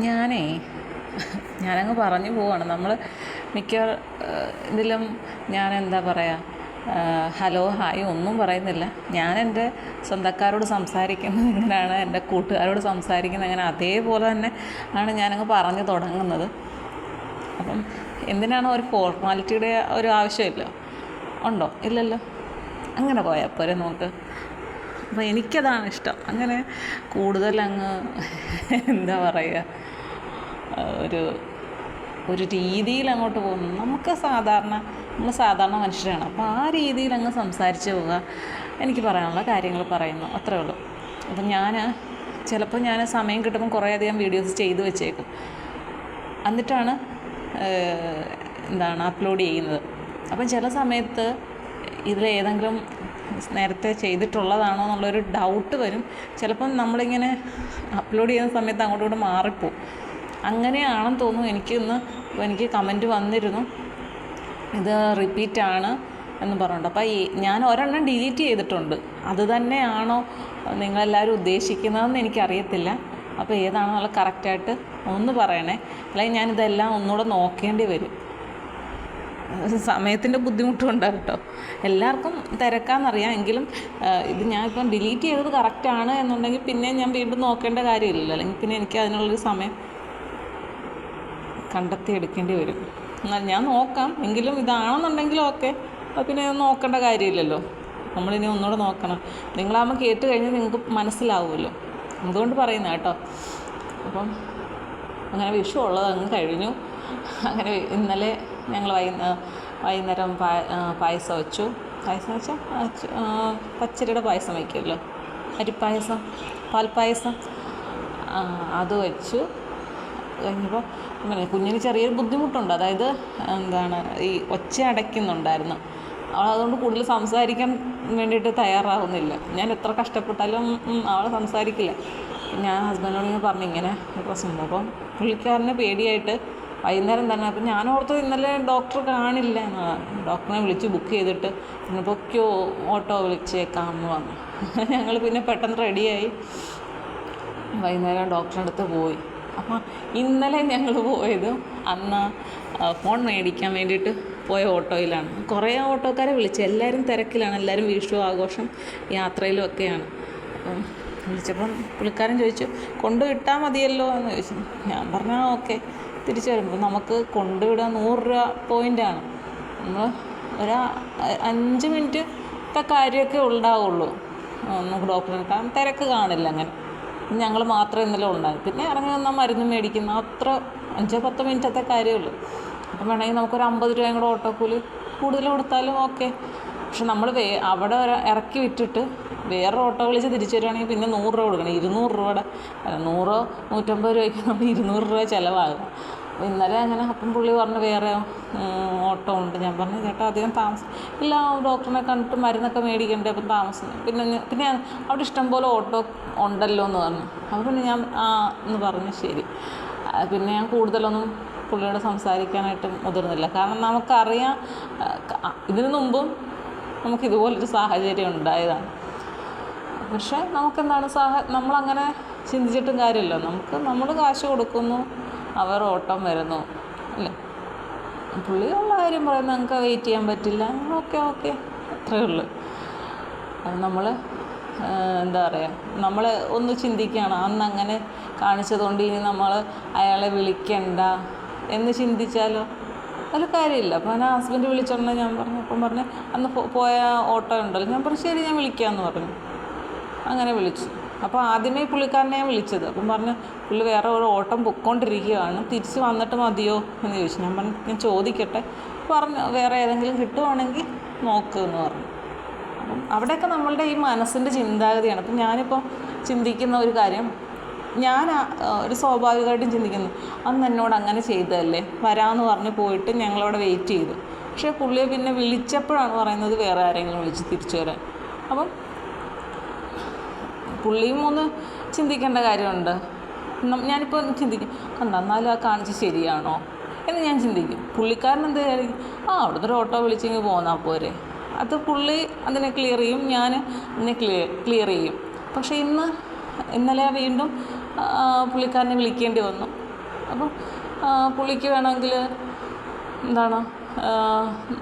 ഞാനേ ഞാനങ്ങ് പറഞ്ഞു പോവാണ്. നമ്മൾ മിക്ക ഇതിലും ഞാൻ എന്താ പറയുക ഹലോ ഹായ് ഒന്നും പറയുന്നില്ല. ഞാൻ എന്റെ സ്വന്തക്കാരോട് സംസാരിക്കുന്നത് എങ്ങനെയാണ് എന്റെ കൂട്ടുകാരോട് സംസാരിക്കുന്നത് അങ്ങനെ അതേപോലെ തന്നെ ആണ് ഞാനങ്ങ് പറഞ്ഞു തുടങ്ങുന്നത്. അപ്പം എന്തിനാണ് ഒരു ഫോർമാലിറ്റിയുടെ ഒരു ആവശ്യമില്ല? ഉണ്ടോ? ഇല്ലല്ലോ. അങ്ങനെ പോയാൽ പോരെ നമുക്ക്. അപ്പോൾ എനിക്കതാണ് ഇഷ്ടം. അങ്ങനെ കൂടുതൽ അങ്ങ് എന്താ പറയുക ഒരു ഒരു രീതിയിൽ അങ്ങോട്ട് പോകുന്നു. നമുക്ക് സാധാരണ നമ്മൾ സാധാരണ മനുഷ്യരാണ്. അപ്പോൾ ആ രീതിയിൽ അങ്ങ് സംസാരിച്ച് പോവുക. എനിക്ക് പറയാനുള്ള കാര്യങ്ങൾ പറയുന്നു. അത്രേ ഉള്ളൂ. അപ്പം ഞാൻ ചിലപ്പോൾ ഞാൻ സമയം കിട്ടുമ്പോൾ കുറേയധികം വീഡിയോസ് ചെയ്ത് വെച്ചേക്കും. എന്നിട്ടാണ് എന്താണ് അപ്ലോഡ് ചെയ്യുന്നത്. അപ്പം ചില സമയത്ത് ഇതിലേതെങ്കിലും നേരത്തെ ചെയ്തിട്ടുള്ളതാണോ എന്നുള്ളൊരു ഡൗട്ട് വരും. ചിലപ്പം നമ്മളിങ്ങനെ അപ്ലോഡ് ചെയ്യുന്ന സമയത്ത് അങ്ങോട്ടും ഇങ്ങോട്ടും മാറിപ്പോവും. അങ്ങനെയാണെന്ന് തോന്നുന്നു. എനിക്കിന്ന് എനിക്ക് കമന്റ് വന്നിരുന്നു. ഇത് റിപ്പീറ്റാണ് എന്ന് പറഞ്ഞിട്ടുണ്ട്. അപ്പോൾ ഈ ഞാൻ ഒരെണ്ണം ഡിലീറ്റ് ചെയ്തിട്ടുണ്ട്. അത് തന്നെയാണോ നിങ്ങളെല്ലാവരും ഉദ്ദേശിക്കുന്നതെന്ന് എനിക്കറിയത്തില്ല. അപ്പോൾ ഏതാണെന്നുള്ള കറക്റ്റായിട്ട് ഒന്ന് പറയണേ. അല്ലെങ്കിൽ ഞാനിതെല്ലാം ഒന്നുകൂടെ നോക്കേണ്ടി വരും. സമയത്തിന്റെ ബുദ്ധിമുട്ടുണ്ട് കേട്ടോ. എല്ലാവർക്കും തിരക്കാന്നറിയാം. എങ്കിലും ഇത് ഞാൻ ഇപ്പം ഡിലീറ്റ് ചെയ്തത് കറക്റ്റാണ് എന്നുണ്ടെങ്കിൽ പിന്നെ ഞാൻ വീണ്ടും നോക്കേണ്ട കാര്യമില്ലല്ലോ. അല്ലെങ്കിൽ പിന്നെ എനിക്ക് അതിനുള്ളൊരു സമയം കണ്ടെത്തി എടുക്കേണ്ടി വരും. എന്നാൽ ഞാൻ നോക്കാം. എങ്കിലും ഇതാണെന്നുണ്ടെങ്കിലും ഓക്കെ പിന്നെ നോക്കേണ്ട കാര്യമില്ലല്ലോ. നമ്മളിനി ഒന്നുകൂടെ നോക്കണം. നിങ്ങളാകുമ്പോൾ കേട്ട് കഴിഞ്ഞാൽ നിങ്ങൾക്ക് മനസ്സിലാവുമല്ലോ. അതുകൊണ്ട് പറയുന്ന കേട്ടോ. അപ്പം അങ്ങനെ വിഷു ഉള്ളത് അങ്ങ് കഴിഞ്ഞു. അങ്ങനെ ഇന്നലെ ഞങ്ങൾ വൈകുന്ന വൈകുന്നേരം പായസം വെച്ചു. പായസം വെച്ചാൽ പച്ചരിയുടെ പായസം വയ്ക്കുമല്ലോ. അരിപ്പായസം പാൽപ്പായസം. അത് വെച്ചു. കഴിഞ്ഞപ്പോൾ അങ്ങനെ കുഞ്ഞിന് ചെറിയൊരു ബുദ്ധിമുട്ടുണ്ട്. അതായത് എന്താണ് ഈ ഒച്ച അടയ്ക്കുന്നുണ്ടായിരുന്നു. അവൾ അതുകൊണ്ട് കൂടുതൽ സംസാരിക്കാൻ വേണ്ടിയിട്ട് തയ്യാറാവുന്നില്ല. ഞാൻ എത്ര കഷ്ടപ്പെട്ടാലും അവൾ സംസാരിക്കില്ല. ഞാൻ ഹസ്ബൻഡിനോട് ഇങ്ങനെ പറഞ്ഞു ഇങ്ങനെ പ്രശ്നം അപ്പം പുള്ളിക്കാരന് പേടിയായിട്ട് വൈകുന്നേരം തന്നെ അപ്പം ഞാൻ ഓർത്തത് ഇന്നലെ ഡോക്ടർ കാണില്ല എന്നതാണ് ഡോക്ടറിനെ വിളിച്ച് ബുക്ക് ചെയ്തിട്ട് പിന്നെ പൊക്കിയോ ഓട്ടോ വിളിച്ചേക്കാം എന്ന് പറഞ്ഞു. ഞങ്ങൾ പിന്നെ പെട്ടെന്ന് റെഡിയായി. വൈകുന്നേരം ഡോക്ടറുടെ അടുത്ത് പോയി. അപ്പം ഇന്നലെ ഞങ്ങൾ പോയത് അന്ന് ഫോൺ മേടിക്കാൻ വേണ്ടിയിട്ട് പോയ ഓട്ടോയിലാണ്. കുറേ ഓട്ടോക്കാരെ വിളിച്ചു. എല്ലാവരും തിരക്കിലാണ്. എല്ലാവരും വിഷു ആഘോഷം യാത്രയിലും ഒക്കെയാണ്. അപ്പം വിളിച്ചപ്പം പുള്ളിക്കാരൻ ചോദിച്ചു കൊണ്ടുവിട്ടാൽ മതിയല്ലോ? എന്ന് ചോദിച്ചു. ഞാൻ പറഞ്ഞാൽ ഓക്കെ. തിരിച്ചു വരുമ്പോൾ നമുക്ക് കൊണ്ടുവിടാൻ നൂറ് രൂപ പോയിന്റാണ് നമ്മൾ ഒരു അഞ്ച് മിനിറ്റ് മിനിറ്റത്തെ കാര്യമൊക്കെ ഉണ്ടാവുള്ളൂ. നമുക്ക് ഡോക്ടറിനെ കാരണം തിരക്ക് കാണില്ല അങ്ങനെ. ഞങ്ങൾ മാത്രമേ ഇന്നലെ ഉണ്ടായി പിന്നെ ഇറങ്ങി വന്നാൽ മരുന്ന് മേടിക്കുന്ന. അത്ര അഞ്ചോ പത്തോ മിനിറ്റത്തെ കാര്യമുള്ളൂ അപ്പം വേണമെങ്കിൽ നമുക്കൊരു അമ്പത് രൂപയും കൂടെ ഓട്ടോക്കൂലി കൂടുതൽ കൊടുത്താലും ഓക്കെ. പക്ഷെ നമ്മൾ വേ അവിടെ ഇറക്കി വിട്ടിട്ട് വേറെ ഓട്ടോ വിളിച്ച് തിരിച്ചു വരുവാണെങ്കിൽ പിന്നെ നൂറ് രൂപ കൊടുക്കണം. ഇരുന്നൂറ് രൂപയുടെ നൂറോ നൂറ്റമ്പത് രൂപയ്ക്ക് നമ്മൾ ഇരുന്നൂറ് രൂപ ചിലവാകും. അപ്പോൾ ഇന്നലെ അങ്ങനെ അപ്പം പുള്ളി പറഞ്ഞു വേറെ ഓട്ടോ ഉണ്ട്. ഞാൻ പറഞ്ഞു ചേട്ടാ അധികം താമസം ഇല്ല ഡോക്ടറിനെ കണ്ടിട്ട് മരുന്നൊക്കെ മേടിക്കണ്ടേ? അപ്പം താമസം. പിന്നെ പിന്നെ അവിടെ ഇഷ്ടംപോലെ ഓട്ടോ ഉണ്ടല്ലോ എന്ന് പറഞ്ഞു. അപ്പോൾ പിന്നെ ഞാൻ ആ എന്ന് പറഞ്ഞു. ശരി. പിന്നെ ഞാൻ കൂടുതലൊന്നും പുള്ളിയോട് സംസാരിക്കാനായിട്ട് മുതിർന്നില്ല. കാരണം നമുക്കറിയാം ഇതിനു മുമ്പും നമുക്ക് ഇതുപോലൊരു സാഹചര്യം ഉണ്ടായതാണ്. പക്ഷേ നമുക്കെന്താണ് സാഹ നമ്മളങ്ങനെ ചിന്തിച്ചിട്ടും കാര്യമില്ല. നമുക്ക് നമ്മൾ കാശ് കൊടുക്കുന്നു. അവർ ഓട്ടം വരുന്നു. അല്ലേ? പുള്ളി ഉള്ള കാര്യം പറയുന്നത് നമുക്ക് വെയിറ്റ് ചെയ്യാൻ പറ്റില്ല. Okay okay. അത്രേ ഉള്ളൂ. അത് നമ്മൾ എന്താ പറയുക നമ്മൾ ഒന്ന് ചിന്തിക്കുകയാണ് അന്ന് അങ്ങനെ കാണിച്ചതുകൊണ്ട് ഇനി നമ്മൾ അയാളെ വിളിക്കണ്ട എന്ന് ചിന്തിച്ചാലോ? അതിൽ കാര്യമില്ല. അപ്പോൾ ഞാൻ ഹസ്ബൻഡ് വിളിച്ചോണ്ട് ഞാൻ പറഞ്ഞു അപ്പം പറഞ്ഞു അന്ന് പോയ ഓട്ടോ ഉണ്ടല്ലോ. ഞാൻ പറഞ്ഞു ശരി ഞാൻ വിളിക്കാമെന്ന് പറഞ്ഞു. അങ്ങനെ വിളിച്ചു. അപ്പോൾ ആദ്യമേ പുള്ളിക്കാരനെ ഞാൻ വിളിച്ചത്. അപ്പം പറഞ്ഞു പുള്ളി വേറെ ഒരു ഓട്ടം പൊയ്ക്കൊണ്ടിരിക്കുകയാണ്. തിരിച്ച് വന്നിട്ട് മതിയോ? എന്ന് ചോദിച്ചു. ഞാൻ പറഞ്ഞു ഞാൻ ചോദിക്കട്ടെ. പറഞ്ഞു വേറെ ഏതെങ്കിലും കിട്ടുവാണെങ്കിൽ നോക്ക് എന്ന് പറഞ്ഞു. അപ്പം അവിടെയൊക്കെ നമ്മളുടെ ഈ മനസ്സിന്റെ ചിന്താഗതിയാണ്. അപ്പം ഞാനിപ്പോൾ ചിന്തിക്കുന്ന ഒരു കാര്യം ഞാൻ ഒരു സ്വാഭാവികമായിട്ടും ചിന്തിക്കുന്നു അന്ന് എന്നോട് അങ്ങനെ ചെയ്തതല്ലേ? വരാമെന്ന് പറഞ്ഞ് പോയിട്ട് ഞങ്ങളവിടെ വെയിറ്റ് ചെയ്തു. പക്ഷേ പുള്ളിയെ പിന്നെ വിളിച്ചപ്പോഴാണ് പറയുന്നത് വേറെ ആരെങ്കിലും വിളിച്ച് തിരിച്ചു വരാൻ. അപ്പം പുള്ളിയും ഒന്ന് ചിന്തിക്കേണ്ട കാര്യമുണ്ട്. ഞാനിപ്പോൾ ചിന്തിക്കും കണ്ട എന്നാലും ആ കാണിച്ച് ശരിയാണോ എന്ന് ഞാൻ ചിന്തിക്കും. പുള്ളിക്കാരൻ എന്ത് ആ അവിടുന്ന് ഒരു ഓട്ടോ വിളിച്ചെങ്കിൽ പോന്നാൽ പോരെ. അത് പുള്ളി അതിനെ ക്ലിയർ ചെയ്യും ഞാൻ അതിനെ ക്ലിയർ ക്ലിയർ ചെയ്യും. പക്ഷേ ഇന്ന് ഇന്നലെ വീണ്ടും പുള്ളിക്കാരനെ വിളിക്കേണ്ടി വന്നു. അപ്പം പുള്ളിക്ക് വേണമെങ്കിൽ എന്താണ്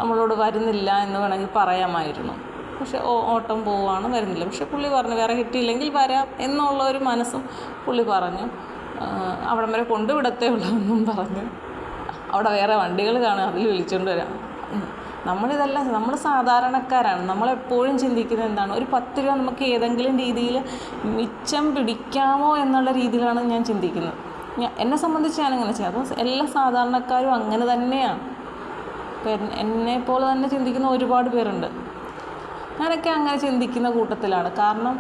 നമ്മളോട് വരുന്നില്ല എന്ന് വേണമെങ്കിൽ പറയാമായിരുന്നു. പക്ഷെ ഓട്ടം പോവുകയാണ് വരുന്നില്ല. പക്ഷെ പുള്ളി പറഞ്ഞു വേറെ കിട്ടിയില്ലെങ്കിൽ വരാം എന്നുള്ള ഒരു മനസ്സും പുള്ളി പറഞ്ഞു. അവിടെ വരെ കൊണ്ടുവിടത്തേ ഉള്ളൂ പറഞ്ഞു. അവിടെ വേറെ വണ്ടികൾ കാണും അതിൽ വിളിച്ചുകൊണ്ട് വരാം. നമ്മളിതെല്ലാം നമ്മൾ സാധാരണക്കാരാണ്. നമ്മളെപ്പോഴും ചിന്തിക്കുന്നത് എന്താണ്? ഒരു പത്ത് രൂപ നമുക്ക് ഏതെങ്കിലും രീതിയിൽ മിച്ചം പിടിക്കാമോ എന്നുള്ള രീതിയിലാണ് ഞാൻ ചിന്തിക്കുന്നത്. ഞാൻ എന്നെ സംബന്ധിച്ച് ഞാനങ്ങനെ ചെയ്യാം. അത് എല്ലാ സാധാരണക്കാരും അങ്ങനെ തന്നെയാണ്. എന്നെ പോലെ തന്നെ ചിന്തിക്കുന്ന ഒരുപാട് പേരുണ്ട്. ഞാനൊക്കെ അങ്ങനെ ചിന്തിക്കുന്ന കൂട്ടത്തിലാണ്. കാരണം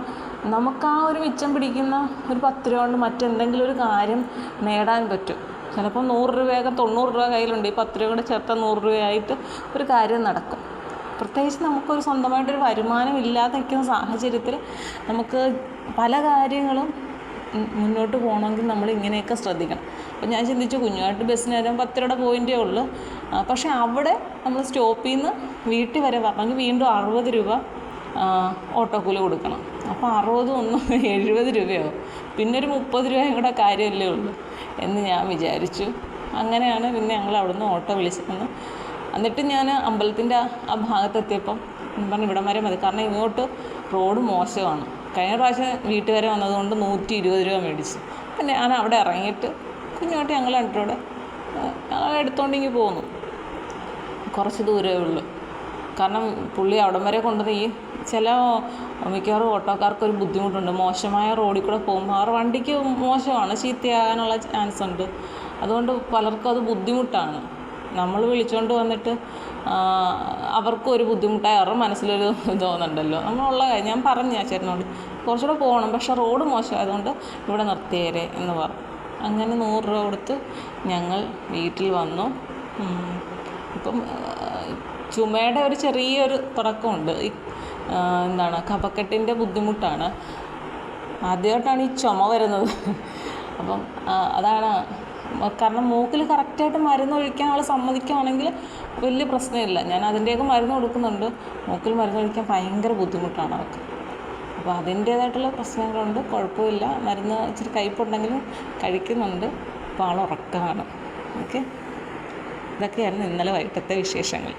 നമുക്ക് ആ ഒരു മിച്ചം പിടിക്കുന്ന ഒരു പത്ത് രൂപ കൊണ്ട് മറ്റെന്തെങ്കിലും ഒരു കാര്യം നേടാൻ പറ്റും. ചിലപ്പോൾ നൂറ് രൂപയൊക്കെ തൊണ്ണൂറ് രൂപ കയ്യിലുണ്ട്. ഈ പത്ത് രൂപ കൂടെ ചേർത്ത നൂറ് രൂപയായിട്ട് ഒരു കാര്യം നടക്കും. പ്രത്യേകിച്ച് നമുക്കൊരു സ്വന്തമായിട്ടൊരു വരുമാനം ഇല്ലാതെ നിൽക്കുന്ന സാഹചര്യത്തിൽ നമുക്ക് പല കാര്യങ്ങളും മുന്നോട്ട് പോകണമെങ്കിൽ നമ്മൾ ഇങ്ങനെയൊക്കെ ശ്രദ്ധിക്കണം. അപ്പം ഞാൻ ചിന്തിച്ചു കുഞ്ഞുമായിട്ട് ബസ്സിന് വരാൻ പത്ത് പോയിന്റേ ഉള്ളൂ. ആ, പക്ഷേ അവിടെ നമ്മൾ സ്റ്റോപ്പിൽ നിന്ന് വീട്ടിൽ വരെ വരണമെങ്കിൽ വീണ്ടും അറുപത് രൂപ ഓട്ടോ ഓട്ടോക്കൂലി കൊടുക്കണം. അപ്പോൾ അറുപതും ഒന്നും എഴുപത് രൂപയാവും. പിന്നെ ഒരു മുപ്പത് രൂപയും കൂടെ കാര്യമല്ലേ ഉള്ളൂ എന്ന് ഞാൻ വിചാരിച്ചു. അങ്ങനെയാണ് പിന്നെ ഞങ്ങൾ അവിടുന്ന് ഓട്ടോ വിളിച്ചിരുന്നു എന്നിട്ട് ഞാൻ അമ്പലത്തിന്റെ ആ ഭാഗത്തെത്തിയപ്പം പറഞ്ഞു ഇവിടം വരെ മതി. കാരണം ഇങ്ങോട്ട് റോഡ് മോശമാണ്. കഴിഞ്ഞ പ്രാവശ്യം വീട്ടുകാരെ വന്നതുകൊണ്ട് നൂറ്റി ഇരുപത് രൂപ മേടിച്ചു. പിന്നെ ഞാൻ അവിടെ ഇറങ്ങിയിട്ട് കുഞ്ഞോട്ട് ഞങ്ങൾ രണ്ടൂടെ ഞങ്ങൾ എടുത്തോണ്ടിങ്ങി പോന്നു. കുറച്ച് ദൂരമേ ഉള്ളൂ. കാരണം പുള്ളി അവിടം വരെ കൊണ്ടുവന്ന് ഈ ചില മിക്കവാറും ഓട്ടോക്കാർക്ക് ഒരു ബുദ്ധിമുട്ടുണ്ട്. മോശമായ റോഡിൽ കൂടെ പോകുമ്പോൾ അവർ വണ്ടിക്ക് മോശമാണ്. ചീത്തയാകാനുള്ള ചാൻസ് ഉണ്ട്. അതുകൊണ്ട് പലർക്കും അത് ബുദ്ധിമുട്ടാണ്. നമ്മൾ വിളിച്ചുകൊണ്ട് വന്നിട്ട് അവർക്കും ഒരു ബുദ്ധിമുട്ടായി അവരുടെ മനസ്സിലൊരു തോന്നുന്നുണ്ടല്ലോ നമ്മളുള്ള കാര്യം ഞാൻ പറഞ്ഞു ആ ചേട്ടനോട്. കുറച്ചുകൂടെ പോകണം. പക്ഷേ റോഡ് മോശമായതുകൊണ്ട് ഇവിടെ നിർത്തിയേരെ എന്ന് പറഞ്ഞു. അങ്ങനെ നൂറ് രൂപ കൊടുത്ത് ഞങ്ങൾ വീട്ടിൽ വന്നു. ഇപ്പം ചുമയുടെ ഒരു ചെറിയൊരു തുടക്കമുണ്ട്. എന്താണ് കഫക്കെട്ടിന്റെ ബുദ്ധിമുട്ടാണ്. ആദ്യമായിട്ടാണ് ഈ ചുമ വരുന്നത്. അപ്പം അതാണ് കാരണം മൂക്കിൽ കറക്റ്റായിട്ട് മരുന്ന് ഒഴിക്കാൻ ആൾ സമ്മതിക്കുകയാണെങ്കിൽ വലിയ പ്രശ്നമില്ല. ഞാൻ അതിന്റെയൊക്കെ മരുന്ന് കൊടുക്കുന്നുണ്ട്. മൂക്കിൽ മരുന്ന് ഒഴിക്കാൻ ഭയങ്കര ബുദ്ധിമുട്ടാണ് അവർക്ക്. അപ്പോൾ അതിന്റേതായിട്ടുള്ള പ്രശ്നങ്ങളുണ്ട്. കുഴപ്പമില്ല. മരുന്ന് ഇച്ചിരി കയ്പുണ്ടെങ്കിലും കഴിക്കുന്നുണ്ട്. അപ്പോൾ ആൾ ഉറക്കമാണ് ഓക്കെ? ഇതൊക്കെയായിരുന്നു ഇന്നലെ വൈകിട്ടത്തെ വിശേഷങ്ങൾ.